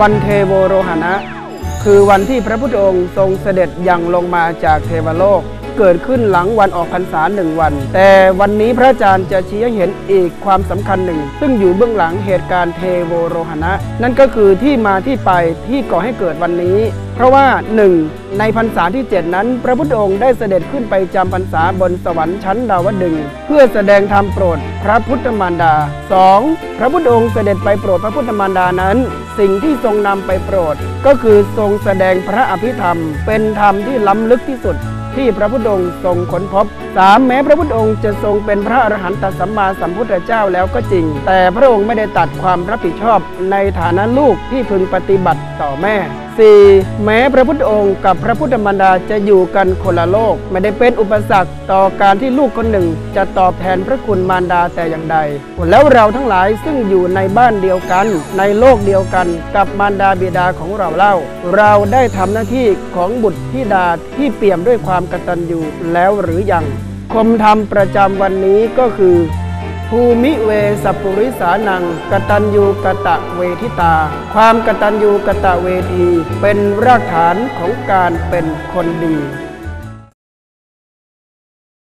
วันเทโวโรหณะ คือวันที่พระพุทธองค์ทรงเสด็จยังลงมาจากเทวโลก เกิดขึ้นหลังวันออกพรรษาหนึ่งวัน แต่วันนี้พระอาจารย์จะชี้ให้เห็นอีกความสำคัญหนึ่ง ซึ่งอยู่เบื้องหลังเหตุการณ์เทโวโรหณะ นั่นก็คือที่มาที่ไปที่ก่อให้เกิดวันนี้ เพราะว่าหนึ่งในพรรษาที่ 7 นั้น พระพุทธองค์ได้เสด็จขึ้นไปจำพรรษาบนสวรรค์ชั้นดาวดึงเพื่อแสดงธรรมโปรดพระพุทธมารดา 2. พระพุทธองค์เสด็จไปโปรดพระพุทธมารดานั้น สิ่งที่ทรงนำไปโปรด ก็คือทรงแสดงพระอภิธรรม เป็นธรรมที่ล้ำลึกที่สุด ที่พระพุทธองค์ทรงค้นพบ 3. แม้พระพุทธองค์จะทรงเป็นพระอรหันตสัมมาสัมพุทธเจ้าแล้วก็จริง แต่พระองค์ไม่ได้ตัดความรับผิดชอบในฐานะลูกที่พึงปฏิบัติต่อแม่ 4. แม้พระพุทธองค์กับพระพุทธมารดาจะอยู่กันคนละโลก ไม่ได้เป็นอุปสรรคต่อการที่ลูกคนหนึ่ง จะตอบแทนพระคุณมารดาแต่อย่างใด แล้วเราทั้งหลายซึ่งอยู่ในบ้านเดียวกัน ในโลกเดียวกันกับมารดาบิดาของเราเล่า เราได้ทำหน้าที่ของบุตรธิดาที่เปี่ยมด้วยความกตัญญูแล้วหรือยังคมธรรมประจำวันนี้ก็คือ ภูมิเวสปุริสานังกตัญญูกะตะเวทิตา ความกตัญญูกะตะเวที เป็นรากฐานของการเป็นคนดี